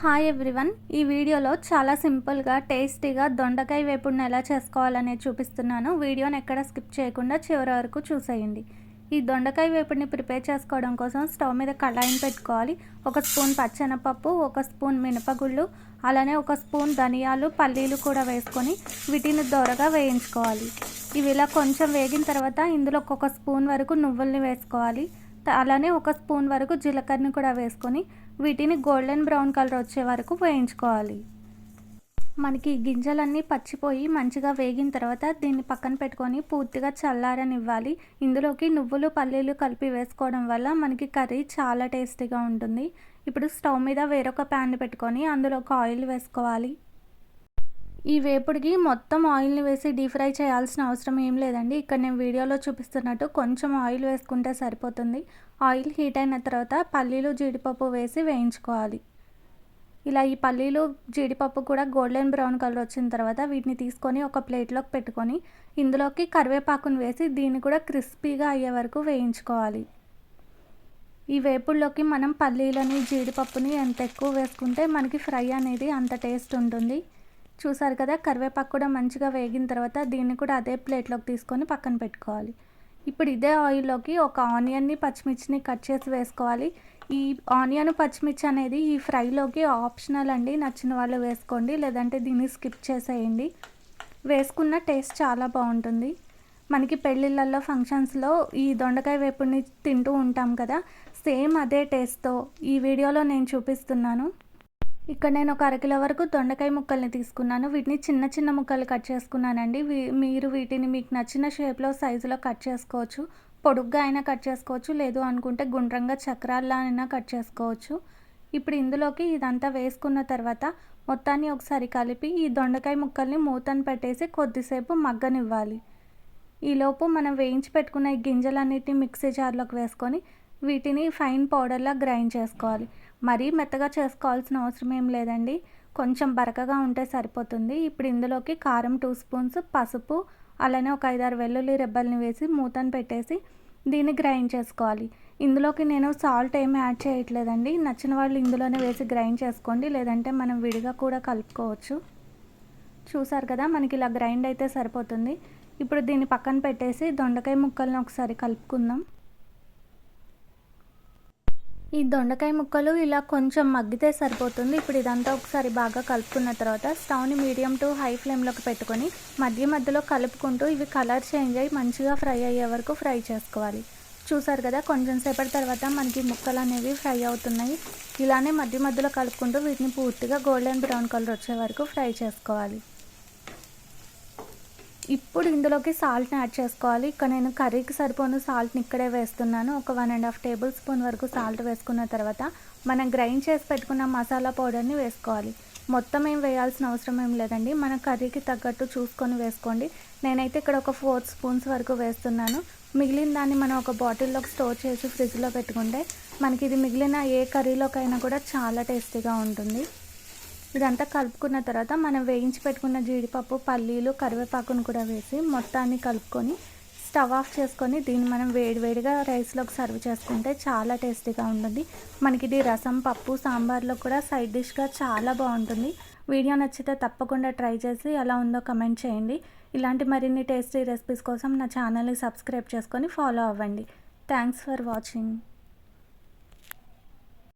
Hi everyone ఈ వీడియోలో చాలా సింపుల్గా టేస్టీగా దొండకాయ వేపుడుని ఎలా చేసుకోవాలనేది చూపిస్తున్నాను. వీడియోని ఎక్కడ స్కిప్ చేయకుండా చివరి వరకు చూసేయండి. ఈ దొండకాయ వేపుడిని ప్రిపేర్ చేసుకోవడం కోసం స్టవ్ మీద కళాయిని పెట్టుకోవాలి. ఒక స్పూన్ పచ్చెనపప్పు ఒక స్పూన్ మినపగుళ్ళు అలానే ఒక స్పూన్ ధనియాలు పల్లీలు కూడా వేసుకొని వీటిని దోరగా వేయించుకోవాలి. ఇవి ఇలా కొంచెం వేగిన తర్వాత ఇందులో ఒక్కొక్క స్పూన్ వరకు నువ్వుల్ని వేసుకోవాలి. అలానే ఒక స్పూన్ వరకు జీలకర్రని కూడా వేసుకొని వీటిని గోల్డెన్ బ్రౌన్ కలర్ వచ్చే వరకు వేయించుకోవాలి. మనకి గింజలన్నీ పచ్చిపోయి మంచిగా వేగిన తర్వాత దీన్ని పక్కన పెట్టుకొని పూర్తిగా చల్లారనివ్వాలి. ఇందులోకి నువ్వులు పల్లీలు కలిపి వేసుకోవడం వల్ల మనకి కర్రీ చాలా టేస్టీగా ఉంటుంది. ఇప్పుడు స్టవ్ మీద వేరొక ప్యాన్ పెట్టుకొని అందులో ఒక ఆయిల్ వేసుకోవాలి. ఈ వేపుడికి మొత్తం ఆయిల్ని వేసి డీప్ ఫ్రై చేయాల్సిన అవసరం ఏం లేదండి. ఇక్కడ నేను వీడియోలో చూపిస్తున్నట్టు కొంచెం ఆయిల్ వేసుకుంటే సరిపోతుంది. ఆయిల్ హీట్ అయిన తర్వాత పల్లీలు జీడిపప్పు వేసి వేయించుకోవాలి. ఇలా ఈ పల్లీలు జీడిపప్పు కూడా గోల్డెన్ బ్రౌన్ కలర్ వచ్చిన తర్వాత వీటిని తీసుకొని ఒక ప్లేట్లోకి పెట్టుకొని ఇందులోకి కరివేపాకును వేసి దీన్ని కూడా క్రిస్పీగా అయ్యే వరకు వేయించుకోవాలి. ఈ వేపుల్లోకి మనం పల్లీలని జీడిపప్పుని ఎంత ఎక్కువ వేసుకుంటే మనకి ఫ్రై అనేది అంత టేస్ట్ ఉంటుంది. చూసారు కదా కరివేపాకు కూడా మంచిగా వేగిన తర్వాత దీన్ని కూడా అదే ప్లేట్లోకి తీసుకొని పక్కన పెట్టుకోవాలి. ఇప్పుడు ఇదే ఆయిల్లోకి ఒక ఆనియన్ని పచ్చిమిర్చిని కట్ చేసి వేసుకోవాలి. ఈ ఆనియన్ పచ్చిమిర్చి అనేది ఈ ఫ్రైలోకి ఆప్షనల్ అండి. నచ్చిన వాళ్ళు వేసుకోండి లేదంటే దీన్ని స్కిప్ చేసేయండి. వేసుకున్న టేస్ట్ చాలా బాగుంటుంది. మనకి పెళ్ళిళ్ళల్లో ఫంక్షన్స్లో ఈ దొండకాయ వేపుడిని తింటూ ఉంటాం కదా సేమ్ అదే టేస్ట్తో ఈ వీడియోలో నేను చూపిస్తున్నాను. ఇక్కడ నేను ఒక అరకిలో వరకు దొండకాయ ముక్కల్ని తీసుకున్నాను. వీటిని చిన్న చిన్న ముక్కలు కట్ చేసుకున్నానండి. మీరు వీటిని మీకు నచ్చిన షేప్లో సైజులో కట్ చేసుకోవచ్చు. పొడుగ్గా అయినా కట్ చేసుకోవచ్చు. లేదు అనుకుంటే గుండ్రంగా చక్రాల్లా అయినా కట్ చేసుకోవచ్చు. ఇప్పుడు ఇందులోకి ఇదంతా వేసుకున్న తర్వాత మొత్తాన్ని ఒకసారి కలిపి ఈ దొండకాయ ముక్కల్ని మూతను పెట్టేసి కొద్దిసేపు మగ్గనివ్వాలి. ఈలోపు మనం వేయించి పెట్టుకున్న ఈ గింజలన్నిటిని మిక్సీ జార్లోకి వేసుకొని వీటిని ఫైన్ పౌడర్లా గ్రైండ్ చేసుకోవాలి. మరీ మెత్తగా చేసుకోవాల్సిన అవసరం ఏం లేదండి. కొంచెం బరకగా ఉంటే సరిపోతుంది. ఇప్పుడు ఇందులోకి కారం టూ స్పూన్స్ పసుపు అలానే ఒక ఐదారు వెల్లుల్లి రెబ్బల్ని వేసి మూతను పెట్టేసి దీన్ని గ్రైండ్ చేసుకోవాలి. ఇందులోకి నేను సాల్ట్ ఏమి యాడ్ చేయట్లేదండి. నచ్చిన వాళ్ళు ఇందులోనే వేసి గ్రైండ్ చేసుకోండి. లేదంటే మనం విడిగా కూడా కలుపుకోవచ్చు. చూసారు కదా మనకి ఇలా గ్రైండ్ అయితే సరిపోతుంది. ఇప్పుడు దీన్ని పక్కన పెట్టేసి దొండకాయ ముక్కల్ని ఒకసారి కలుపుకుందాం. ఈ దొండకాయ ముక్కలు ఇలా కొంచెం మగ్గితే సరిపోతుంది. ఇప్పుడు ఇదంతా ఒకసారి బాగా కలుపుకున్న తర్వాత స్టవ్ని మీడియం టు హై ఫ్లేమ్లోకి పెట్టుకొని మధ్య మధ్యలో కలుపుకుంటూ ఇవి కలర్ చేంజ్ అయ్యి మంచిగా ఫ్రై అయ్యే వరకు ఫ్రై చేసుకోవాలి. చూసారు కదా కొంచెం సేపటి తర్వాత మనకి ముక్కలు అనేవి ఫ్రై అవుతున్నాయి. ఇలానే మధ్య మధ్యలో కలుపుకుంటూ వీటిని పూర్తిగా గోల్డెన్ బ్రౌన్ కలర్ వచ్చే వరకు ఫ్రై చేసుకోవాలి. ఇప్పుడు ఇందులోకి సాల్ట్ని యాడ్ చేసుకోవాలి. ఇక్కడ నేను కర్రీకి సరిపోను సాల్ట్ని ఇక్కడే వేస్తున్నాను. ఒక one and half tablespoon వరకు సాల్ట్ వేసుకున్న తర్వాత మనం గ్రైండ్ చేసి పెట్టుకున్న మసాలా పౌడర్ని వేసుకోవాలి. మొత్తం ఏం వేయాల్సిన అవసరం ఏం లేదండి. మన కర్రీకి తగ్గట్టు చూసుకొని వేసుకోండి. నేనైతే ఇక్కడ ఒక ఫోర్ స్పూన్స్ వరకు వేస్తున్నాను. మిగిలిన దాన్ని మనం ఒక బాటిల్లోకి స్టోర్ చేసి ఫ్రిడ్జ్లో పెట్టుకుంటే మనకి ఇది మిగిలిన ఏ కర్రీలోకైనా కూడా చాలా టేస్టీగా ఉంటుంది. ఇదంతా కలుపుకున్న తర్వాత మనం వేయించి పెట్టుకున్న జీడిపప్పు పల్లీలు కరివేపాకును కూడా వేసి మొత్తాన్ని కలుపుకొని స్టవ్ ఆఫ్ చేసుకొని దీన్ని మనం వేడివేడిగా రైస్లోకి సర్వ్ చేసుకుంటే చాలా టేస్టీగా ఉంటుంది. మనకి ఇది రసం పప్పు సాంబార్లో కూడా సైడ్ డిష్గా చాలా బాగుంటుంది. వీడియో నచ్చితే తప్పకుండా ట్రై చేసి ఎలా ఉందో కమెంట్ చేయండి. ఇలాంటి మరిన్ని టేస్టీ రెసిపీస్ కోసం నా ఛానల్ని సబ్స్క్రైబ్ చేసుకొని ఫాలో అవ్వండి. Thanks for watching.